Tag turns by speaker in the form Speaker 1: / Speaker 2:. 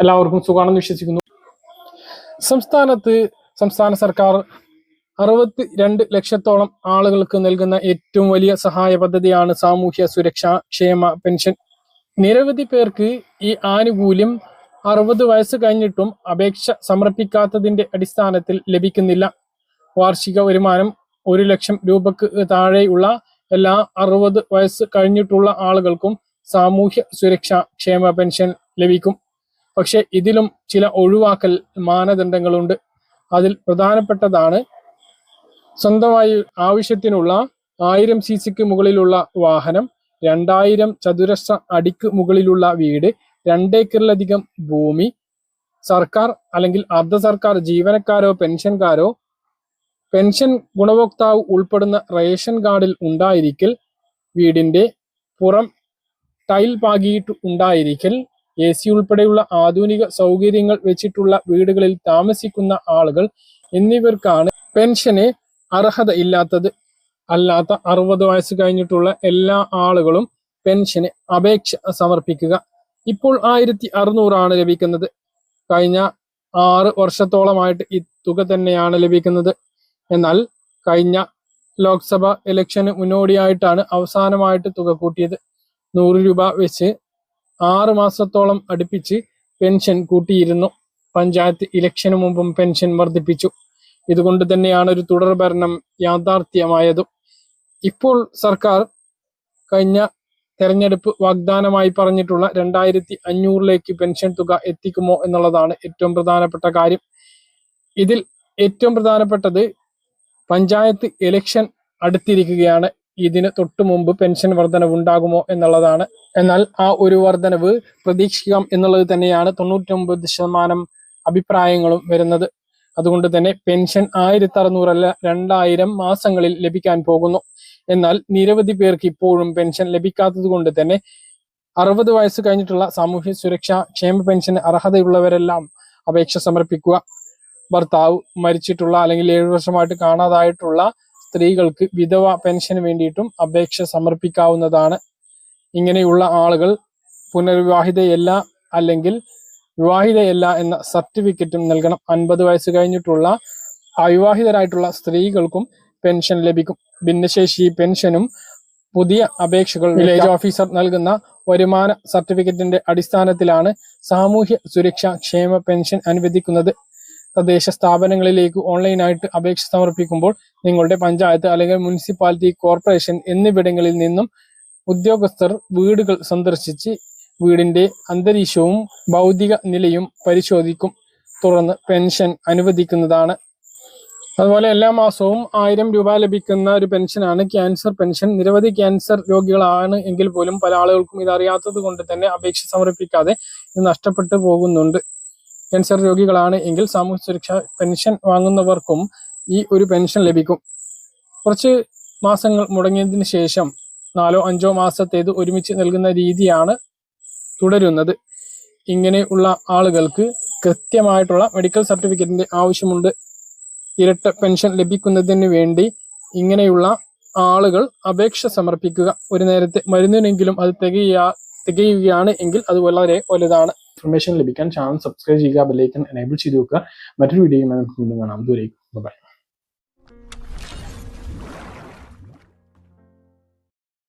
Speaker 1: എല്ലാവർക്കും സുഖമാണെന്ന് വിശ്വസിക്കുന്നു. സംസ്ഥാനത്ത് സംസ്ഥാന സർക്കാർ അറുപത്തി രണ്ട് ലക്ഷത്തോളം ആളുകൾക്ക് നൽകുന്ന ഏറ്റവും വലിയ സഹായ പദ്ധതിയാണ് സാമൂഹ്യ സുരക്ഷാ ക്ഷേമ പെൻഷൻ. നിരവധി പേർക്ക് ഈ ആനുകൂല്യം അറുപത് വയസ്സ് കഴിഞ്ഞിട്ടും അപേക്ഷ സമർപ്പിക്കാത്തതിന്റെ അടിസ്ഥാനത്തിൽ ലഭിക്കുന്നില്ല. വാർഷിക വരുമാനം ഒരു ലക്ഷം രൂപക്ക് താഴെയുള്ള എല്ലാ അറുപത് വയസ്സ് കഴിഞ്ഞിട്ടുള്ള ആളുകൾക്കും സാമൂഹ്യ സുരക്ഷാ ക്ഷേമ പെൻഷൻ ലഭിക്കും. പക്ഷെ ഇതിലും ചില ഒഴിവാക്കൽ മാനദണ്ഡങ്ങളുണ്ട്. അതിൽ പ്രധാനപ്പെട്ടതാണ് സ്വന്തമായി ആവശ്യത്തിനുള്ള ആയിരം സി സിക്ക് മുകളിലുള്ള വാഹനം രണ്ടായിരം ചതുരശ്ര അടിക്ക് മുകളിലുള്ള വീട് രണ്ടേക്കറിലധികം ഭൂമി സർക്കാർ അല്ലെങ്കിൽ അർദ്ധ സർക്കാർ ജീവനക്കാരോ പെൻഷൻകാരോ പെൻഷൻ ഗുണഭോക്താവ് ഉൾപ്പെടുന്ന റേഷൻ കാർഡിൽ ഉണ്ടായിരിക്കൽ വീടിന്റെ പുറം ടൈൽ പാകിയിട്ട് ഉണ്ടായിരിക്കൽ എ സി ഉൾപ്പെടെയുള്ള ആധുനിക സൗകര്യങ്ങൾ വെച്ചിട്ടുള്ള വീടുകളിൽ താമസിക്കുന്ന ആളുകൾ എന്നിവർക്കാണ് പെൻഷന് അർഹത ഇല്ലാത്തത്. അല്ലാത്ത അറുപത് വയസ്സ് കഴിഞ്ഞിട്ടുള്ള എല്ലാ ആളുകളും പെൻഷന് അപേക്ഷ സമർപ്പിക്കുക. ഇപ്പോൾ ആയിരത്തി അറുന്നൂറാണ് ലഭിക്കുന്നത്. കഴിഞ്ഞ ആറ് വർഷത്തോളമായിട്ട് ഈ തുക തന്നെയാണ് ലഭിക്കുന്നത്. എന്നാൽ കഴിഞ്ഞ ലോക്സഭ ഇലക്ഷന് മുന്നോടിയായിട്ടാണ് അവസാനമായിട്ട് തുക കൂട്ടിയത്. നൂറ് രൂപ വെച്ച് ആറ് മാസത്തോളം അടുപ്പിച്ച് പെൻഷൻ കൂട്ടിയിരുന്നു. പഞ്ചായത്ത് ഇലക്ഷന് മുമ്പും പെൻഷൻ വർദ്ധിപ്പിച്ചു. ഇതുകൊണ്ട് തന്നെയാണ് ഒരു തുടർ ഭരണം യാഥാർത്ഥ്യമായതും. ഇപ്പോൾ സർക്കാർ കഴിഞ്ഞ തെരഞ്ഞെടുപ്പ് വാഗ്ദാനമായി പറഞ്ഞിട്ടുള്ള രണ്ടായിരത്തി അഞ്ഞൂറിലേക്ക് പെൻഷൻ തുക എത്തിക്കുമോ എന്നുള്ളതാണ് ഏറ്റവും പ്രധാനപ്പെട്ട കാര്യം. ഇതിൽ ഏറ്റവും പ്രധാനപ്പെട്ടത് പഞ്ചായത്ത് ഇലക്ഷൻ അടുത്തിരിക്കുകയാണ്. ഇതിന് തൊട്ടു മുമ്പ് പെൻഷൻ വർധനവ് ഉണ്ടാകുമോ എന്നുള്ളതാണ്. എന്നാൽ ആ ഒരു വർധനവ് പ്രതീക്ഷിക്കാം എന്നുള്ളത് തന്നെയാണ് തൊണ്ണൂറ്റൊമ്പത് ശതമാനം അഭിപ്രായങ്ങളും വരുന്നത്. അതുകൊണ്ട് തന്നെ പെൻഷൻ ആയിരത്തി അറുന്നൂറല്ല രണ്ടായിരം മാസങ്ങളിൽ ലഭിക്കാൻ പോകുന്നു. എന്നാൽ നിരവധി പേർക്ക് ഇപ്പോഴും പെൻഷൻ ലഭിക്കാത്തത് കൊണ്ട് തന്നെ അറുപത് വയസ്സ് കഴിഞ്ഞിട്ടുള്ള സാമൂഹ്യ സുരക്ഷാ ക്ഷേമ പെൻഷന് അർഹതയുള്ളവരെല്ലാം അപേക്ഷ സമർപ്പിക്കുക. ഭർത്താവ് മരിച്ചിട്ടുള്ള അല്ലെങ്കിൽ ഏഴു വർഷമായിട്ട് കാണാതായിട്ടുള്ള സ്ത്രീകൾക്ക് വിധവ പെൻഷന് വേണ്ടിയിട്ടും അപേക്ഷ സമർപ്പിക്കാവുന്നതാണ്. ഇങ്ങനെയുള്ള ആളുകൾ പുനർവിവാഹിതയല്ല അല്ലെങ്കിൽ വിവാഹിതയല്ല എന്ന സർട്ടിഫിക്കറ്റും നൽകണം. അൻപത് വയസ്സ് കഴിഞ്ഞിട്ടുള്ള അവിവാഹിതരായിട്ടുള്ള സ്ത്രീകൾക്കും പെൻഷൻ ലഭിക്കും. ഭിന്നശേഷി പെൻഷനും പുതിയ അപേക്ഷകൾ വില്ലേജ് ഓഫീസർ നൽകുന്ന വരുമാന സർട്ടിഫിക്കറ്റിന്റെ അടിസ്ഥാനത്തിലാണ് സാമൂഹ്യ സുരക്ഷാ ക്ഷേമ പെൻഷൻ അനുവദിക്കുന്നത്. തദ്ദേശ സ്ഥാപനങ്ങളിലേക്ക് ഓൺലൈനായിട്ട് അപേക്ഷ സമർപ്പിക്കുമ്പോൾ നിങ്ങളുടെ പഞ്ചായത്ത് അല്ലെങ്കിൽ മുനിസിപ്പാലിറ്റി കോർപ്പറേഷൻ എന്നിവിടങ്ങളിൽ നിന്നും ഉദ്യോഗസ്ഥർ വീടുകൾ സന്ദർശിച്ച് വീടിന്റെ അന്തരീക്ഷവും ഭൗതിക നിലയും പരിശോധിക്കും. തുടർന്ന് പെൻഷൻ അനുവദിക്കുന്നതാണ്. അതുപോലെ എല്ലാ മാസവും ആയിരം രൂപ ലഭിക്കുന്ന ഒരു പെൻഷനാണ് ക്യാൻസർ പെൻഷൻ. നിരവധി ക്യാൻസർ രോഗികളാണ് എങ്കിൽ പോലും പല ആളുകൾക്കും ഇത് അറിയാത്തത് കൊണ്ട് തന്നെ അപേക്ഷ സമർപ്പിക്കാതെ ഇത് നഷ്ടപ്പെട്ടു പോകുന്നുണ്ട്. ക്യാൻസർ രോഗികളാണ് എങ്കിൽ സാമൂഹ്യ സുരക്ഷ പെൻഷൻ വാങ്ങുന്നവർക്കും ഈ ഒരു പെൻഷൻ ലഭിക്കും. കുറച്ച് മാസങ്ങൾ മുടങ്ങിയതിന് ശേഷം നാലോ അഞ്ചോ മാസത്തേത് ഒരുമിച്ച് നൽകുന്ന രീതിയാണ് തുടരുന്നത്. ഇങ്ങനെയുള്ള ആളുകൾക്ക് കൃത്യമായിട്ടുള്ള മെഡിക്കൽ സർട്ടിഫിക്കറ്റിന്റെ ആവശ്യമുണ്ട്. ഇരട്ട പെൻഷൻ ലഭിക്കുന്നതിന് വേണ്ടി ഇങ്ങനെയുള്ള ആളുകൾ അപേക്ഷ സമർപ്പിക്കുക. ഒരു നേരത്തെ മരുന്നിനെങ്കിലും അത് തികയുക തികയുകയാണ് എങ്കിൽ അത് വളരെ വലുതാണ്. ഇൻഫർമേഷൻ ലഭിക്കാൻ ചാനൽ സബ്സ്ക്രൈബ് ചെയ്യുക ബെല്ലൈക്കൻ എനേബിൾ ചെയ്ത് വെക്കുക. മറ്റൊരു വീഡിയോയുമായി നമുക്ക് കാണാം. ദൂരേക്കും ബൈ